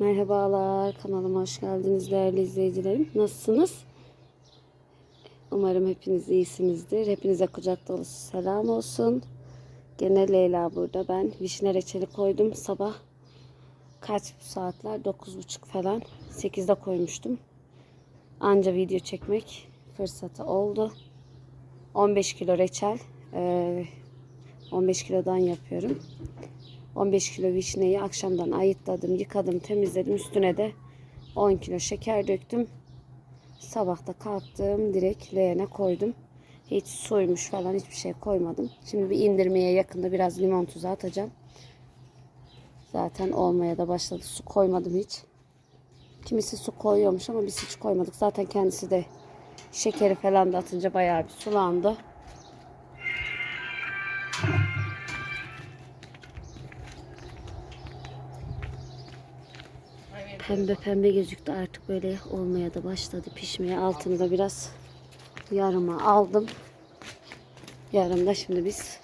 Merhabalar, kanalıma hoş geldiniz değerli izleyicilerim. Nasılsınız? Umarım hepiniz iyisinizdir. Hepinize kucak dolusu selam olsun. Gene Leyla burada. Ben vişne reçeli koydum sabah. Kaç saatler? 9.30 falan. 8'de koymuştum. Anca video çekmek fırsatı oldu. 15 kilo reçel. Ee, 15 kilodan yapıyorum. 15 kilo vişneyi akşamdan ayıtladım, yıkadım, temizledim. Üstüne de 10 kilo şeker döktüm. Sabahta kalktım, direkt leğene koydum. Hiç suymuş falan hiçbir şey koymadım. Şimdi bir indirmeye yakında biraz limon tuzu atacağım. Zaten olmaya da başladı. Su koymadım hiç. Kimisi su koyuyormuş ama biz hiç koymadık. Zaten kendisi de şekeri falan da atınca bayağı bir sulandı. Pembe pembe gözüktü artık böyle olmaya da başladı pişmeye. Altını da biraz yarıma aldım. Yarın da şimdi biz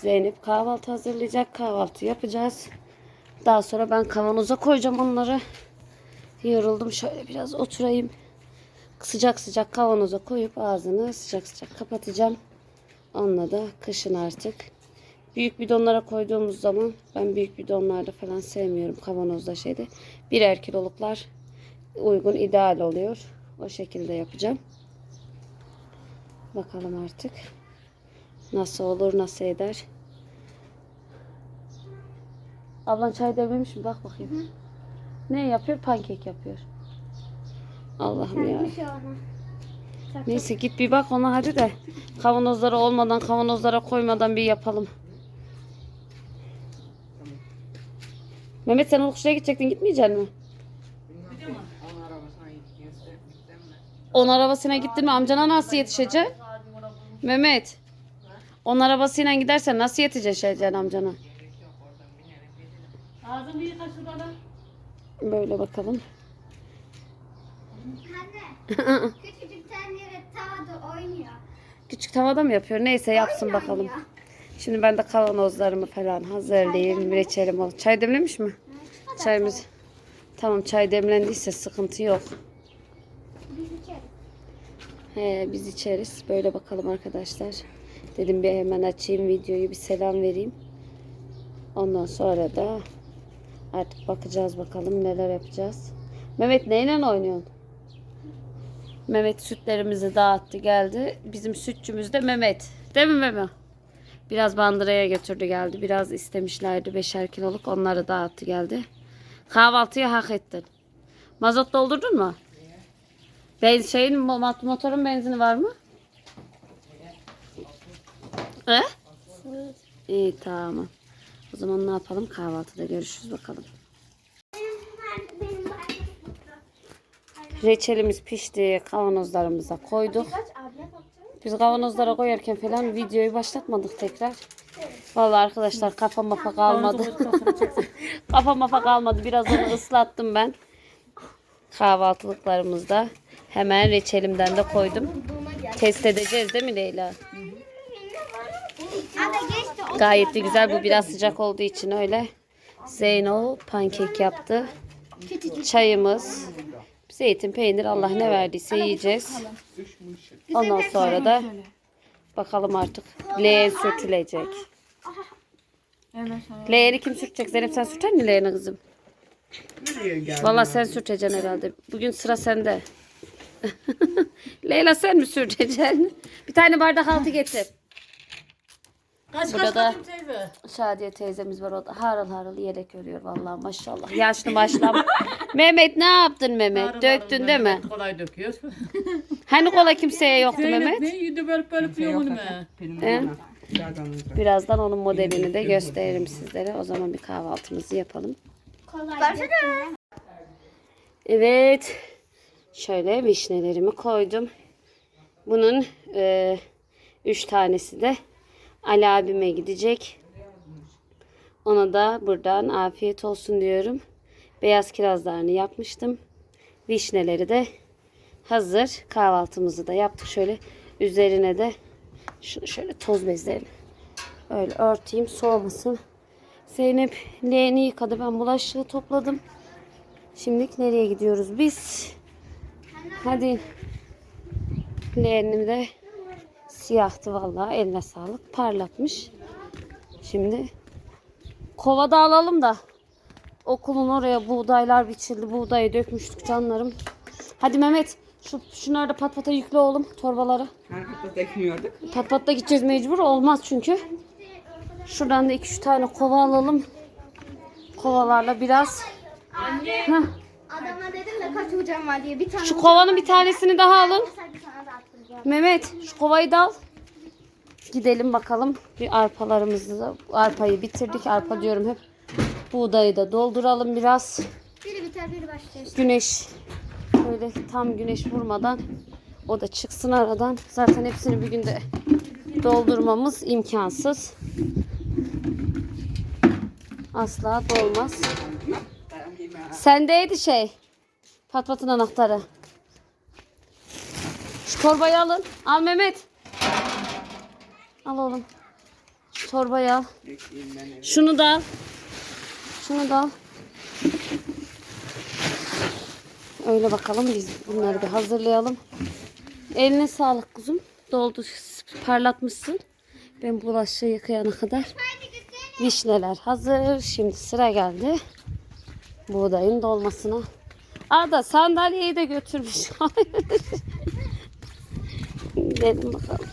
Zeynep kahvaltı hazırlayacak. Kahvaltı yapacağız. Daha sonra ben kavanoza koyacağım onları. Yoruldum şöyle biraz oturayım. Sıcak sıcak kavanoza koyup ağzını sıcak sıcak kapatacağım. Onunla da kışın artık. Büyük bidonlara koyduğumuz zaman ben büyük bidonlarda falan sevmiyorum kavanozda şeyde. Birer kiloluklar uygun ideal oluyor. O şekilde yapacağım. Bakalım artık nasıl olur nasıl eder. Ablan çay demlemiş mi? Bak bakayım. Ne yapıyor? Pankek yapıyor. Allah'ım ya. Neyse git bir bak ona hadi de kavanozlara olmadan kavanozlara koymadan bir yapalım. Mehmet sen Ulukşu'ya gidecektin gitmeyecek mi? On arabasına gittin mi amcana nasıl yetişeceksin? Mehmet. On arabasıyla gidersen nasıl yetişeceksin amcana? Ağzını yıka şurada. Böyle bakalım. Anne, küçücük tavada oynuyor. Küçük tavada mı yapıyor? Neyse yapsın Oynuyor bakalım. Şimdi ben de kavanozlarımı falan hazırlayayım. Reçelim ol. Çay demlemiş mi? Çayımız. Tamam çay demlendiyse sıkıntı yok. Biz içeriz. He, biz içeriz. Böyle bakalım arkadaşlar. Dedim bir hemen açayım videoyu bir selam vereyim. Ondan sonra da artık bakacağız bakalım neler yapacağız. Mehmet neyle oynuyorsun? Mehmet sütlerimizi dağıttı geldi. Bizim sütçümüz de Mehmet. Değil mi Mehmet? Biraz bandıraya götürdü geldi. Biraz istemişlerdi beşer kiloluk. Onları dağıttı geldi. Kahvaltıyı hak ettin. Mazot doldurdun mu? Ben şeyin mo- motorun benzini var mı? He? İyi tamam. O zaman ne yapalım? Kahvaltıda görüşürüz bakalım. Reçelimiz pişti. Kavanozlarımıza koyduk. Biz kavanozlara koyarken falan videoyu başlatmadık tekrar. Vallahi arkadaşlar kafa mafa kalmadı. kafa mafa kalmadı. Biraz onu ıslattım ben. Kahvaltılıklarımızda hemen reçelimden de koydum. Test edeceğiz değil mi Leyla? Gayet de güzel. Bu biraz sıcak olduğu için öyle. Zeyno pankek yaptı. Çayımız. Zeytin, peynir Allah ne verdiyse yiyeceğiz. Ondan sonra da bakalım artık leğen sürtülecek. Leğeni kim sürtecek? Zeynep sen sürter mi leğeni kızım? Valla sen sürteceksin herhalde. Bugün sıra sende. Leyla sen mi sürteceksin? Bir tane bardak altı getir. Kaç Burada kaç da- teyze. Şadiye teyzemiz var o da harıl harıl yelek örüyor vallahi maşallah. Yaşlı başlam. Mehmet ne yaptın Mehmet? Döktün değil mi? Kolay döküyor. Hani kola kimseye yoktu Zeynep Mehmet? ne yedi böyle böyle yapıyor onu be. He? Birazdan onun modelini de gösteririm sizlere. O zaman bir kahvaltımızı yapalım. kolay. Evet. Şöyle vişnelerimi koydum. Bunun e, üç tanesi de Ali abime gidecek. Ona da buradan afiyet olsun diyorum. Beyaz kirazlarını yapmıştım. Vişneleri de hazır. Kahvaltımızı da yaptık. Şöyle üzerine de şunu şöyle toz bezlerini öyle örteyim soğumasın. Zeynep leğeni yıkadı. Ben bulaşığı topladım. Şimdilik nereye gidiyoruz biz? Hadi. Leğenim de siyahtı vallahi eline sağlık. Parlatmış. Şimdi kovada alalım da okulun oraya buğdaylar biçildi. Buğdayı dökmüştük canlarım. Hadi Mehmet şu şunları da pat pata yükle oğlum torbaları. Her hafta tekmiyorduk. Pat pat da gideceğiz mecbur olmaz çünkü. Şuradan da iki üç tane kova alalım. Kovalarla biraz. Heh. Adama dedim de kaç hocam var diye bir tane. Şu kovanın bir tanesini daha alın. Mehmet şu kovayı da al. Gidelim bakalım. Bir arpalarımızı arpayı bitirdik. Arpa diyorum hep. Buğdayı da dolduralım biraz. Biri biter biri başlar. Güneş böyle tam güneş vurmadan o da çıksın aradan. Zaten hepsini bir günde doldurmamız imkansız. Asla dolmaz. Sendeydi şey. Patpatın anahtarı. Şu torbayı alın. Al Mehmet. Al oğlum. Şu torbayı al. Şunu da al. Şunu da al. Öyle bakalım biz bunları bir hazırlayalım. Eline sağlık kuzum. Doldu parlatmışsın. Ben bulaşığı yıkayana kadar. Vişneler hazır. Şimdi sıra geldi. Buğdayın dolmasına. Ada sandalyeyi de götürmüş. Gidelim bakalım.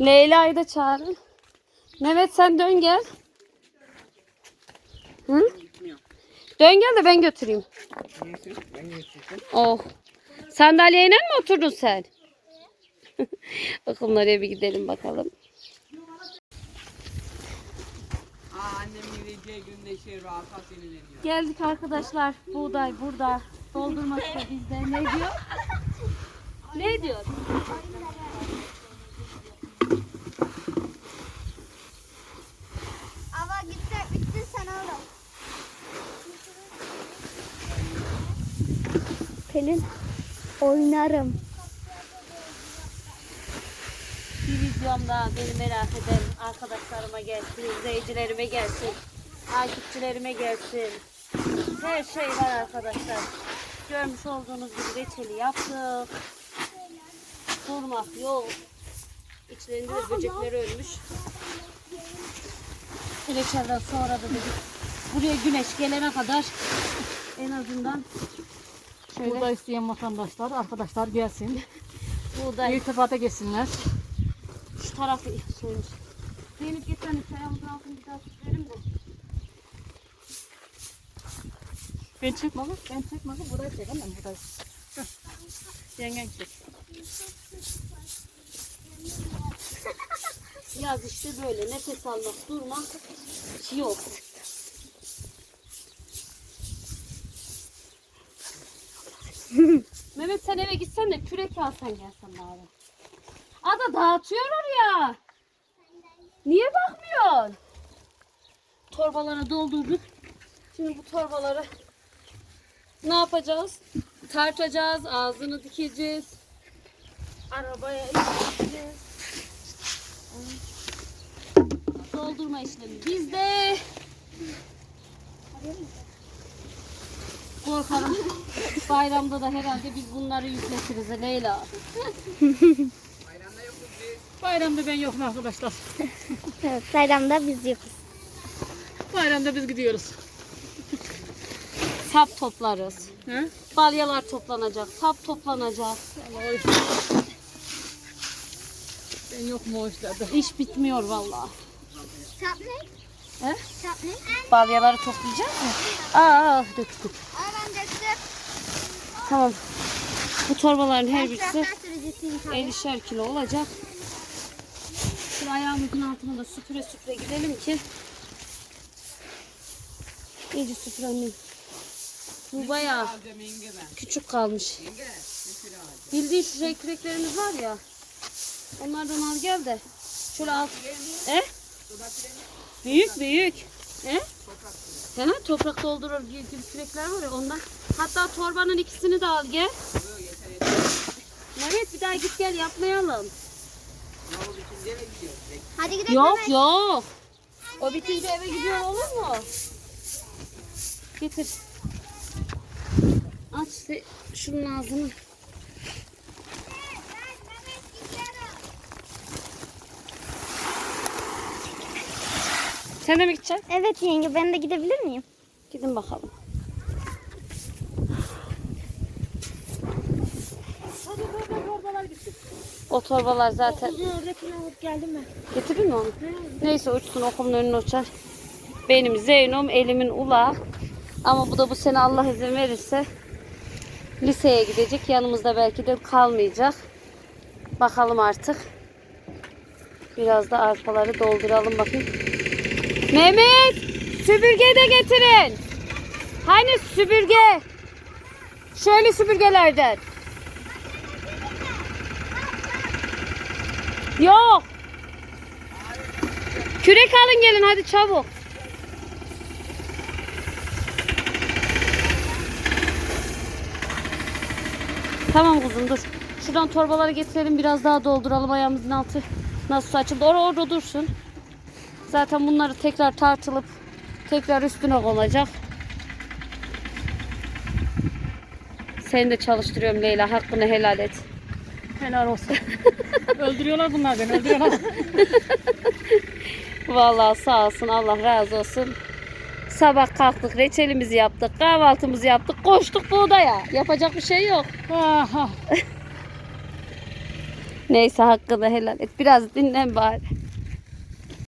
Leyla'yı da çağırın. Mehmet sen dön gel. Hı? Dön gel de ben götüreyim. Oh. Sandalyeyle mi oturdun sen? Bakalım oraya bir gidelim bakalım. Şey. Geldik arkadaşlar. Buğday burada. Doldurması da bizde. Ne diyor? Ne diyor? Ama gitti bitti sen oğlum. Pelin oynarım. Bir videomda beni merak eden arkadaşlarıma gelsin, izleyicilerime gelsin, takipçilerime gelsin. Her şey var arkadaşlar. Görmüş olduğunuz gibi reçeli yaptık. Durmak yok. İçlerinde de böcekler ölmüş. Reçelden sonra da dedik buraya güneş gelene kadar en azından şöyle Burada isteyen vatandaşlar, arkadaşlar gelsin. buğday İrtibata geçsinler. Şu tarafı soymuş. Zeynep git ben ayağımızın altını bir daha sürelim de. Ben çekmadım, ben çekmadım. Burayı çekemem, burayı. Heh. Yengen çek. Yaz işte böyle nefes almak, durmak yok. Mehmet sen eve gitsen de kürek alsan gelsen bari. Ada dağıtıyor oraya. Niye bakmıyorsun? Torbalara doldurduk. Şimdi bu torbaları ne yapacağız? Tartacağız, ağzını dikeceğiz. Arabaya yükleyeceğiz. Doldurma işlemi bizde. Korkarım bayramda da herhalde biz bunları yükletiriz Leyla. Bayramda ben yokum arkadaşlar. Evet bayramda biz yokuz. Bayramda biz gidiyoruz. Sap toplarız. He? Balyalar toplanacak, sap toplanacak. Ben yokum o işlerde. İş bitmiyor vallahi. Sap ne? He? Sap ne? Balyaları toplayacak mı? Aa, döktük. Aa ben döktüm. Tamam. Bu torbaların her birisi traktör sürücüsüyüm tabii. 50'şer kilo olacak. Şu ayağımızın altına da süpüre süpüre gidelim ki iyice süpürelim. Bu bayağı küçük kalmış. Bildiğin şu küreklerimiz var ya. Onlardan al gel de. Şöyle alt. E? Büyük büyük. E? He, toprak doldurur gibi gibi kürekler var ya ondan. Hatta torbanın ikisini de al gel. Mehmet bir daha git gel yapmayalım. Hadi gidelim. Yok hemen. yok. O bitince eve gidiyor olur mu? getir. Aç şunun ağzını. Sen de mi gideceksin? Evet yenge ben de gidebilir miyim? Gidin bakalım. O torbalar zaten. Oradakini alıp geldim ben. Getirdin mi onu? Neyse uçsun okumun önüne uçar. Benim Zeynom elimin ula. Ama bu da bu sene Allah izin verirse liseye gidecek. Yanımızda belki de kalmayacak. Bakalım artık. Biraz da arpaları dolduralım bakayım. Mehmet! Süpürge de getirin. Hani süpürge? Şöyle süpürgelerden. Yok. Kürek alın gelin hadi çabuk. Tamam kuzum dur. Şuradan torbaları getirelim biraz daha dolduralım ayağımızın altı. Nasıl açıldı? Orada orada dursun. Zaten bunları tekrar tartılıp tekrar üstüne konacak. Seni de çalıştırıyorum Leyla. Hakkını helal et. Helal olsun. öldürüyorlar bunlar beni öldürüyorlar. Vallahi sağ olsun Allah razı olsun. Sabah kalktık reçelimizi yaptık kahvaltımızı yaptık koştuk buğdaya. Yapacak bir şey yok. Aha. Neyse hakkını helal et. Biraz dinlen bari.